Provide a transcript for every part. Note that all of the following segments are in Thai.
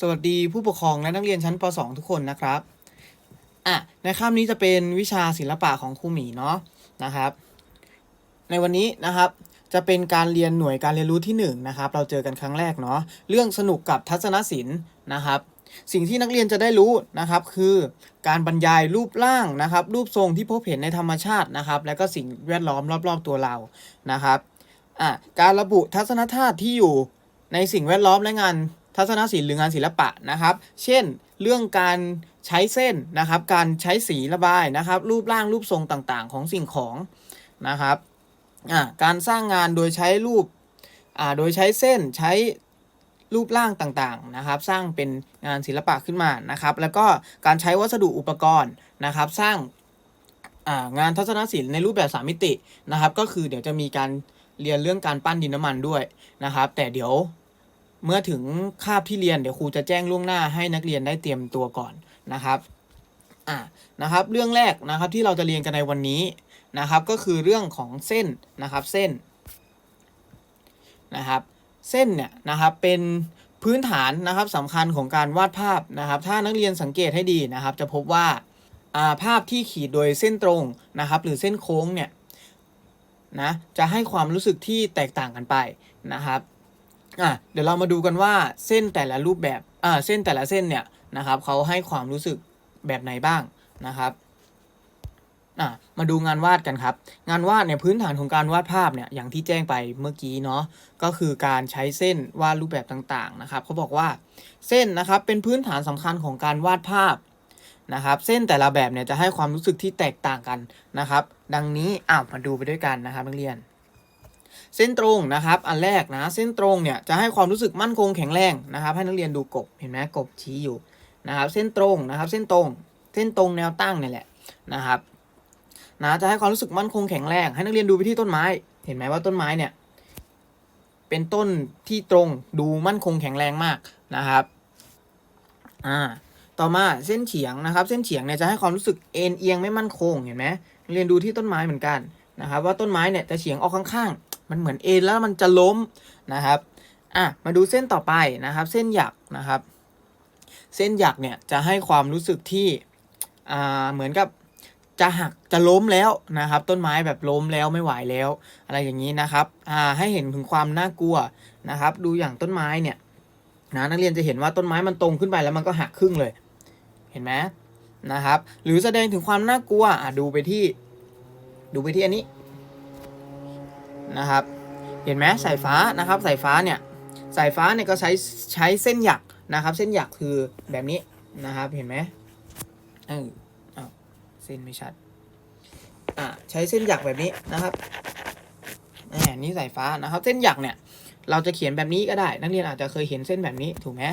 สวัสดีผู้ปกครองและนักเรียนชั้นป .2 ทุกคนนะครับ อะ ในคาบนี้จะเป็นวิชาศิลปะของครูหมีเนาะนะครับ ในวันนี้นะครับจะเป็นการเรียนหน่วยการเรียนรู้ที่1นะครับ เราเจอกันครั้งแรกเนาะ เรื่องสนุกกับทัศนศิลป์นะครับ สิ่งที่นักเรียนจะได้รู้นะครับ คือการบรรยายรูปร่างนะครับ รูปทรงที่พบเห็นในธรรมชาตินะครับ และก็สิ่งแวดล้อมรอบ ๆ ตัวเรานะครับ อะ การระบุทัศนธาตุที่อยู่ในสิ่งแวดล้อมและงาน ทัศนศิลป์หรืองานศิลปะนะครับ เช่น เรื่องการใช้เส้นนะครับ การใช้สีระบายนะครับ รูปร่างรูปทรงต่างๆ ของสิ่งของนะครับการสร้างงานโดยใช้รูปโดยใช้เส้นใช้รูปร่างต่างๆนะครับ สร้างเป็นงานศิลปะขึ้นมานะครับ แล้วก็การใช้วัสดุอุปกรณ์นะครับ สร้างางานทัศนศิลป์ในรูปแบบสามมิตินะครับ ก็คือเดี๋ยวจะมีการเรียนเรื่องการปั้นดินน้ำมันด้วยนะครับ แต่เดี๋ยว เมื่อถึงคาบที่เรียนเดี๋ยวครูจะแจ้งล่วงหน้าให้นักเรียนได้เตรียมตัวก่อนนะครับอ่านะครับ เรื่องแรกนะครับที่เราจะเรียนกันในวันนี้นะครับ ก็คือเรื่องของเส้นนะครับเส้นนะครับ เส้นเนี่ยนะครับเป็นพื้นฐานนะครับสำคัญของการวาดภาพนะครับ ถ้านักเรียนสังเกตให้ดีนะครับ จะพบว่าอ่าภาพที่ขีดโดยเส้นตรงนะครับ หรือเส้นโค้งเนี่ยนะจะให้ความรู้สึกที่แตกต่างกันไปนะครับ อะเดี๋ยวเรามาดูกันว่าเส้นแต่ละรูปแบบอ่าเส้นแต่ละเส้นเนี่ยนะครับเขาให้ความรู้สึกแบบไหนบ้างนะครับอะมาดูงานวาดกันครับ งานวาดเนี่ยพื้นฐานของการวาดภาพเนี่ยอย่างที่แจ้งไปเมื่อกี้เนาะก็คือการใช้เส้นวาดรูปแบบต่างๆนะครับเขาบอกว่าเส้นนะครับเป็นพื้นฐานสำคัญของการวาดภาพนะครับ เส้นแต่ละแบบเนี่ยจะให้ความรู้สึกที่แตกต่างกันนะครับ ดังนี้อ้าวมาดูไปด้วยกันนะครับนักเรียน เส้นตรงนะครับ อันแรกนะ เส้นตรงเนี่ยจะให้ความรู้สึกมั่นคงแข็งแรงนะครับ ให้นักเรียนดูกบเห็นไหมกบชี้อยู่นะครับ เส้นตรงนะครับ เส้นตรง เส้นตรงแนวตั้งนี่แหละนะครับนะจะให้ความรู้สึกมั่นคงแข็งแรง ให้นักเรียนดูไปที่ต้นไม้ เห็นไหมว่าต้นไม้เนี่ยเป็นต้นที่ตรงดูมั่นคงแข็งแรงมากนะครับอ่าต่อมาเส้นเฉียงนะครับ เส้นเฉียงเนี่ยจะให้ความรู้สึกเอ็นเอียงไม่มั่นคงเห็นไหมเรียนดูที่ต้นไม้เหมือนกันนะครับ ว่าต้นไม้เนี่ยจะเฉียงออกข้างๆ มันเหมือนเอ็นแล้วมันจะล้มนะครับอะมาดูเส้นต่อไปนะครับ เส้นหยักนะครับ เส้นหยักเนี่ยจะให้ความรู้สึกที่อ่าเหมือนกับจะหักจะล้มแล้วนะครับ ต้นไม้แบบล้มแล้วไม่ไหวแล้ว อะไรอย่างนี้นะครับอ่าให้เห็นถึงความน่ากลัวนะครับ ดูอย่างต้นไม้เนี่ยนะนักเรียนจะเห็นว่าต้นไม้มันตรงขึ้นไปแล้วมันก็หักครึ่งเลย เห็นไหมนะครับ หรือแสดงถึงความน่ากลัวอะดูไปที่ ดูไปที่อันนี้ นะครับ เห็นไหมสายฟ้านะครับสายฟ้าเนี่ยสายฟ้าเนี่ยก็ใช้ใช้เส้นหยักนะครับ เส้นหยักคือแบบนี้นะครับเห็นไหมเออเส้นไม่ชัดอ่าใช้เส้นหยักแบบนี้นะครับแหมนี่สายฟ้านะครับ เส้นหยักเนี่ย เราจะเขียนแบบนี้ก็ได้ นักเรียนอาจจะเคยเห็นเส้นแบบนี้ถูกไหม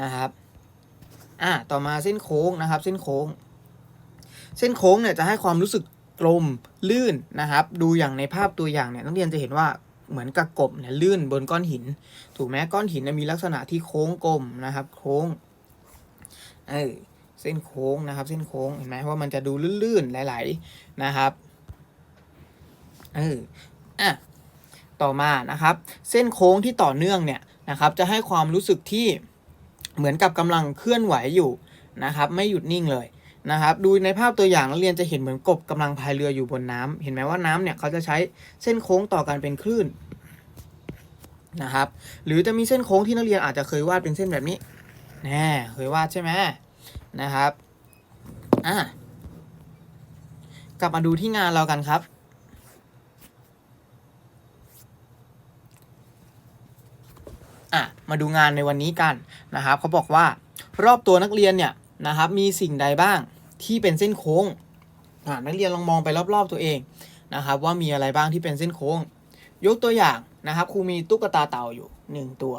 นะครับอ่าต่อมาเส้นโค้งนะครับ เส้นโค้ง เส้นโค้งเนี่ยจะให้ความรู้สึก กลมลื่นนะครับ ดูอย่างในภาพตัวอย่างเนี่ยนักเรียนจะเห็นว่าเหมือนกับกบเนี่ยลื่นบนก้อนหิน ถูกไหมก้อนหินมีลักษณะที่โค้งกลมนะครับ โค้งเออเส้นโค้งนะครับ เส้นโค้งเห็นไหมว่ามันจะดูลื่นๆไหลๆนะครับเอออะต่อมานะครับ เส้นโค้งที่ต่อเนื่องเนี่ยนะครับ จะให้ความรู้สึกที่เหมือนกับกำลังเคลื่อนไหวอยู่นะครับ ไม่หยุดนิ่งเลย นะครับดูในภาพตัวอย่างนักเรียนจะเห็นเหมือนกบกำลังพายเรืออยู่บนน้ำเห็นไหมว่าน้ำเนี่ยเขาจะใช้เส้นโค้งต่อกันเป็นคลื่นนะครับหรือจะมีเส้นโค้งที่นักเรียนอาจจะเคยวาดเป็นเส้นแบบนี้แน่เคยวาดใช่ไหมนะครับอะกลับมาดูที่งานเรากันครับอะมาดูงานในวันนี้กันนะครับเขาบอกว่ารอบตัวนักเรียนเนี่ยนะครับมีสิ่งใดบ้าง ที่เป็นเส้นโค้งนักเรียนลองมองไปรอบๆตัวเองนะครับว่ามีอะไรบ้างที่เป็นเส้นโค้ง ยกตัวอย่างนะครับครูมีตุ๊กตาเต่าอยู่หนึ่งตัว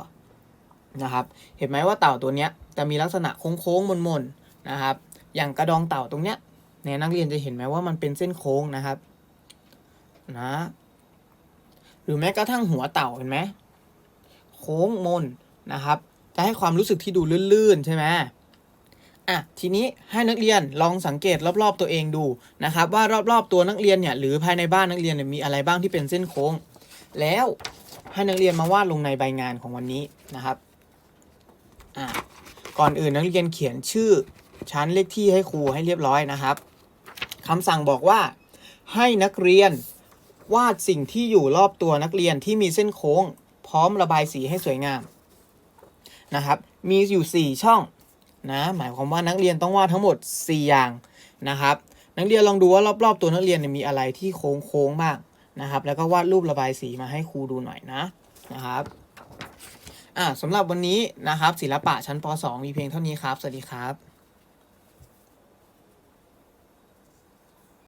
นะครับเห็นไหมว่าเต่าตัวเนี้ยจะมีลักษณะโค้งๆมนๆนะครับ อย่างกระดองเต่าตรงเนี้ยเนี่ยนักเรียนจะเห็นไหมว่ามันเป็นเส้นโค้งนะครับนะหรือแม้กระทั่งหัวเต่าเห็นไหมโค้งมนนะครับ จะให้ความรู้สึกที่ดูลื่นๆใช่ไหม อะทีนี้ให้นักเรียนลองสังเกตรอบๆตัวเองดูนะครับว่ารอบๆตัวนักเรียนเนี่ยหรือภายในบ้านนักเรียนเนี่ยมีอะไรบ้างที่เป็นเส้นโค้ง แล้วให้นักเรียนมาวาดลงในใบงานของวันนี้นะครับอ่าก่อนอื่นนักเรียนเขียนชื่อชั้นเลขที่ให้ครูให้เรียบร้อยนะครับคำสั่งบอกว่าให้นักเรียนวาดสิ่งที่อยู่รอบตัวนักเรียนที่มีเส้นโค้ง พร้อมระบายสีให้สวยงามนะครับ มีอยู่ 4 ช่อง นะหมายความว่านักเรียนต้องวาดทั้งหมด 4 อย่างนะครับ นักเรียนลองดูว่ารอบๆ ตัวนักเรียนมีอะไรที่โค้งโค้งๆบ้างนะครับ แล้วก็วาดรูประบายสีมาให้ครูดูหน่อยนะนะครับอ่าสำหรับวันนี้นะครับศิลปะชั้นป .2 มีเพียงเท่านี้ครับ สวัสดีครับ